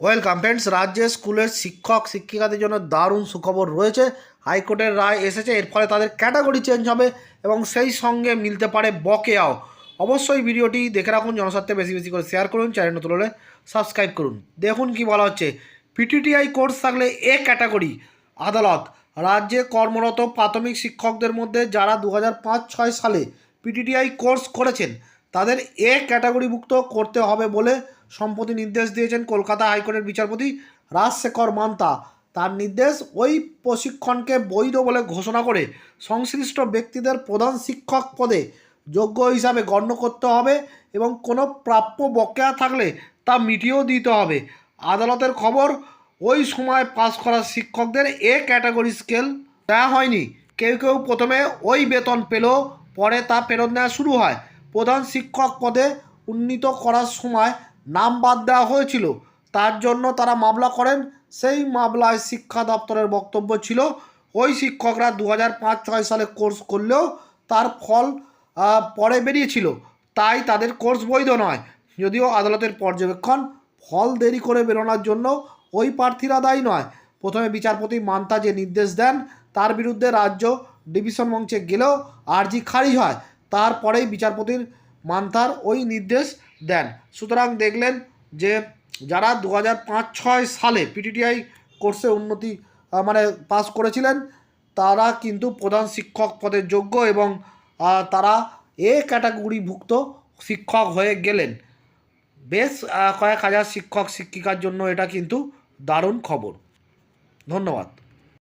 Welcome friends, রাজ্যে স্কুলের শিক্ষক, শিক্ষিকাদের জন্য দারুণ সুখবর রয়েছে। হাইকোর্টের রায় এসেছে, এর ফলে তাদের ক্যাটাগরি চেঞ্জ হবে এবং সেই সঙ্গে মিলতে পারে বকেয়াও। অবশ্যই ভিডিওটি দেখে রাখুন, জনস্বার্থে বেশি বেশি করে শেয়ার করুন চ্যানেল নতুন হলে সাবস্ক্রাইব করুন। দেখুন কি বলা হচ্ছে পিটিটিআই কোর্স থাকলে এ ক্যাটাগরি আদালত। রাজ্যে কর্মরত প্রাথমিক শিক্ষকদের মধ্যে যারা দু হাজার সালে পিটিটিআই কোর্স করেছেন, তাদের এ ক্যাটাগরিভুক্ত করতে হবে বলে সম্প্রতি নির্দেশ দিয়েছেন কলকাতা হাইকোর্টের বিচারপতি রাজশেখর মান্তা। তার নির্দেশ ওই প্রশিক্ষণকে বৈধ বলে ঘোষণা করে সংশ্লিষ্ট ব্যক্তিদের প্রধান শিক্ষক পদে যোগ্য হিসাবে গণ্য করতে হবে এবং কোনো প্রাপ্য বকেয়া থাকলে তা মিটিয়েও দিতে হবে। আদালতের খবর, ওই সময় পাস করা শিক্ষকদের এ ক্যাটাগরি স্কেল দেওয়া হয়নি। কেউ কেউ প্রথমে ওই বেতন পেল পরে তা ফেরত নেওয়া শুরু হয়। প্রধান শিক্ষক পদে উন্নীত করার সময় নাম বাদ দেওয়া হয়েছিল। তার জন্য তারা মামলা করেন। সেই মামলায় শিক্ষা দপ্তরের বক্তব্য ছিল, ওই শিক্ষকরা দু হাজার পাঁচ, ছয় সালে কোর্স করলেও তার ফল পরে বেরিয়েছিল। তাই তাদের কোর্স বৈধ নয়। যদিও আদালতের পর্যবেক্ষণ, ফল দেরি করে বেরোনোর জন্য ওই প্রার্থীরা দায়ী নয়। প্রথমে বিচারপতি মান্তা যে নির্দেশ দেন, তার বিরুদ্ধে রাজ্য ডিভিশন মঞ্চে গেলেও আর্জি খারিজ হয়। তারপরেই বিচারপতির মান্থার ওই নির্দেশ দেন। সুতরাং দেখলেন যে যারা দু হাজার পাঁচ ছয় সালে পিটিটিআই কোর্সে উন্নতি মানে পাস করেছিলেন, তারা কিন্তু প্রধান শিক্ষক পদের যোগ্য এবং তারা এ ক্যাটাগরিভুক্ত শিক্ষক হয়ে গেলেন। বেশ কয়েক হাজার শিক্ষক, শিক্ষিকার জন্য এটা কিন্তু দারুণ খবর। ধন্যবাদ।